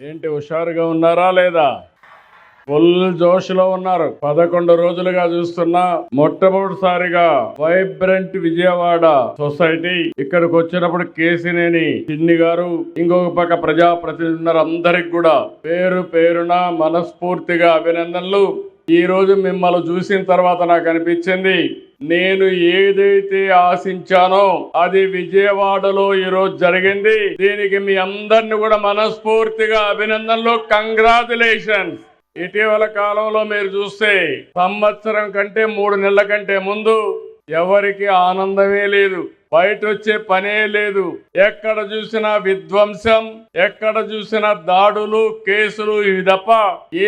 ఏంటి హుషారుగా ఉన్నారా లేదా? ఫుల్ జోష్లో ఉన్నారు. పదకొండు రోజులుగా చూస్తున్నా మొట్టమొదటిసారిగా వైబ్రెంట్ విజయవాడ సొసైటీ ఇక్కడికి వచ్చినప్పుడు కేసినేని చిన్ని గారు ఇంకొక పక్క ప్రజాప్రతినిధులు అందరికి కూడా పేరు పేరున మనస్ఫూర్తిగా అభినందనలు. ఈ రోజు మిమ్మల్ని చూసిన తర్వాత నాకు అనిపించింది నేను ఏదైతే ఆశించానో అది విజయవాడలో ఈరోజు జరిగింది. దీనికి మీ అందరిని కూడా మనస్ఫూర్తిగా అభినందనలు. కంగ్రాచులేషన్స్ ఇటీవల కాలంలో మీరు చూస్తే సంవత్సరం కంటే మూడు నెలల కంటే ముందు ఎవరికి ఆనందమే లేదు. బయట వచ్చే పనే లేదు. ఎక్కడ చూసినా విధ్వంసం ఎక్కడ చూసినా దాడులు కేసులు ఇవి తప్ప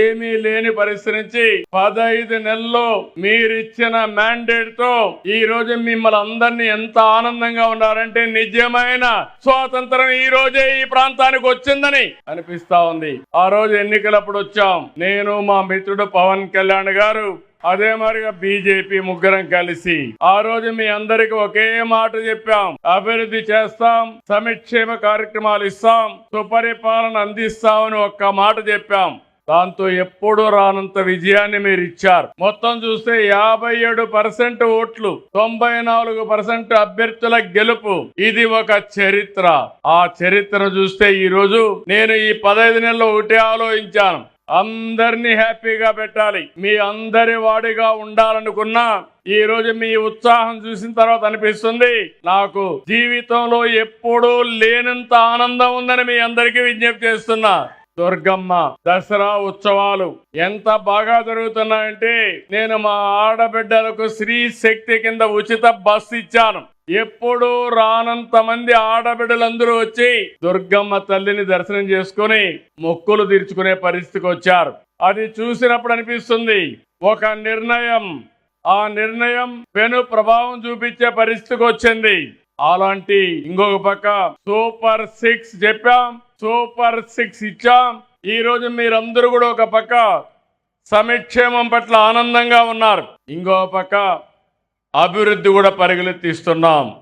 ఏమీ లేని పరిస్థితి నుంచి పదహైదు నెలల్లో మీరిచ్చిన మ్యాండేట్తో ఈ రోజు మిమ్మల్ని అందరినీ ఎంత ఆనందంగా ఉన్నారంటే నిజమైన స్వాతంత్రం ఈ రోజే ఈ ప్రాంతానికి వచ్చిందని అనిపిస్తా ఉంది. ఆ రోజు ఎన్నికలప్పుడు వచ్చాం. నేను మా మిత్రుడు పవన్ కళ్యాణ్ గారు అదే మరిగా బీజేపీ ముగ్గురం కలిసి ఆ రోజు మీ అందరికి ఒకే మాట చెప్పాం. అభివృద్ధి చేస్తాం సంక్షేమ కార్యక్రమాలు ఇస్తాం సుపరిపాలన అందిస్తామని ఒక్క మాట చెప్పాం. దాంతో ఎప్పుడూ రానంత విజయాన్ని మీరు ఇచ్చారు. మొత్తం చూస్తే యాభై ఏడు పర్సెంట్ ఓట్లు తొంభై నాలుగు పర్సెంట్ అభ్యర్థుల గెలుపు. ఇది ఒక చరిత్ర. ఆ చరిత్రను చూస్తే ఈ రోజు నేను ఈ పదహైదు నెలలు ఒకటే ఆలోచించాను. అందరినీ హ్యాపీగా పెట్టాలి. మీ అందరి వాడిగా ఉండాలనుకున్నా ఈ రోజు మీ ఉత్సాహం చూసిన తర్వాత అనిపిస్తుంది. నాకు జీవితంలో ఎప్పుడూ లేనంత ఆనందం ఉందని మీ అందరికీ విజ్ఞప్తి చేస్తున్నా. దుర్గమ్మ దసరా ఉత్సవాలు ఎంత బాగా జరుగుతున్నాయంటే నేను మా ఆడబిడ్డలకు స్త్రీ శక్తి కింద ఉచిత బస్సు ఇచ్చాను. ఎప్పుడూ రానంత మంది ఆడబిడ్డలందరూ వచ్చి దుర్గమ్మ తల్లిని దర్శనం చేసుకుని మొక్కులు తీర్చుకునే పరిస్థితికి వచ్చారు. అది చూసినప్పుడు అనిపిస్తుంది ఒక నిర్ణయం ఆ నిర్ణయం పెను ప్రభావం చూపించే పరిస్థితికి వచ్చింది. అలాంటి ఇంకొక పక్క సూపర్ సిక్స్ చెప్పాం సూపర్ సిక్స్ ఇచ్చాం. ఈ రోజు మీరందరూ కూడా ఒక పక్క సమిక్షేమం పట్ల ఆనందంగా ఉన్నారు. ఇంకో పక్క అభివృద్ధి కూడా పరిగెత్తిస్తున్నాం